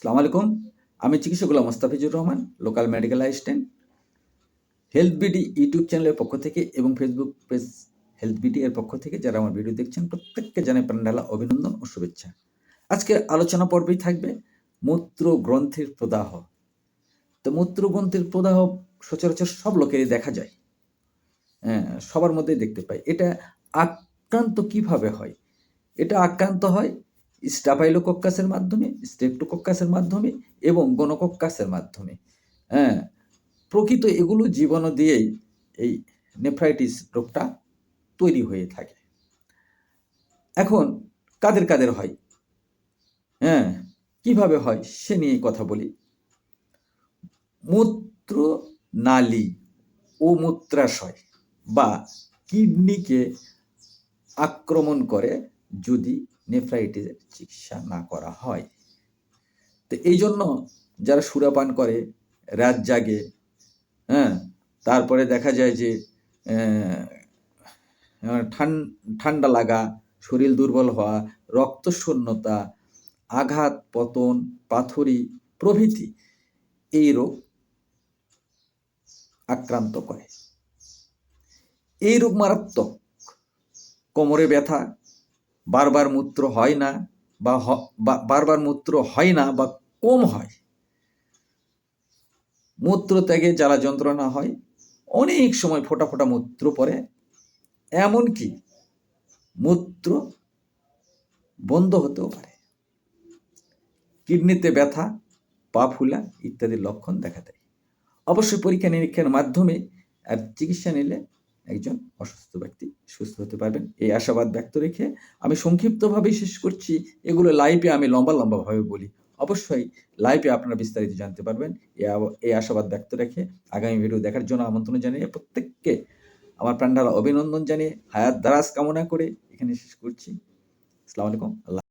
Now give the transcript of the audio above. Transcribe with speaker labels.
Speaker 1: সালাম আলাইকুম। আমি চিকিৎসকুল্লাহ Mostafizur Rahman, local medical assistant. Health BD YouTube চ্যানেলের পক্ষ থেকে এবং ফেসবুক পেজ হেলথ বিডি এর পক্ষ থেকে যারা আমার ভিডিও দেখছেন, প্রত্যেককে জানাই প্রাণঢালা অভিনন্দন ও শুভেচ্ছা। আজকে আলোচনা পর্বেই থাকবে মূত্র গ্রন্থির প্রদাহ। তো মূত্র গ্রন্থির প্রদাহ সচরাচর সব লোকেরই দেখা যায়। হ্যাঁ সবার মধ্যেই দেখতে পাই। এটা আক্রান্ত কীভাবে হয়? এটা আক্রান্ত হয় স্টাফাইলোকক্কাসের মাধ্যমে, স্টেপটোকক্কাসের মাধ্যমে এবং গণকক্কাসের মাধ্যমে। হ্যাঁ প্রকৃত এগুলো জীবাণু দিয়েই এই নেফ্রাইটিস রোগটা তৈরি হয়ে থাকে। এখন কাদের কাদের হয়? হ্যাঁ কীভাবে হয় সে নিয়ে কথা বলি। মূত্র নালী ও মূত্রাশয় বা কিডনিকে আক্রমণ করে যদি নেফ্রাইটিসের চিকিৎসা না করা হয়। তো এই জন্য যারা সুরাপান করে, রাত জাগে হ্যাঁ তারপরে দেখা যায় যে ঠান্ডা লাগা, শরীর দুর্বল হওয়া, রক্তশূন্যতা, আঘাত, পতন, পাথরি প্রভৃতি এই রোগ আক্রান্ত করে। এই রোগ মারাত্মক। কোমরে ব্যথা বারবার মূত্র হয় না বা বারবার মূত্র হয় না বা কম হয়। মূত্র ত্যাগে জ্বালা যন্ত্রণা হয়, অনেক সময় ফোটা ফোটা মূত্র পড়ে। এমনকি মূত্র বন্ধ হতেও পারে। কিডনিতে ব্যথা, পা ফুলা ইত্যাদি লক্ষণ দেখা দেয়। অবশ্যই পরীক্ষা নিরীক্ষার মাধ্যমে আর চিকিৎসা নিলে একজন অসুস্থ ব্যক্তি সুস্থ হতে পারবেন। এই আশাবাদ ব্যক্ত রেখে আমি সংক্ষিপ্তভাবেই শেষ করছি। এগুলো লাইভে আমি লম্বা লম্বাভাবে বলি। অবশ্যই লাইভে আপনারা বিস্তারিত জানতে পারবেন। এই আশাবাদ ব্যক্ত রেখে আগামী ভিডিও দেখার জন্য আমন্ত্রণ জানিয়ে প্রত্যেককে আমার প্রাণঢালা অভিনন্দন জানিয়ে হায়াত দারাজ কামনা করে এখানে শেষ করছি। আসসালামু আলাইকুম। আল্লাহ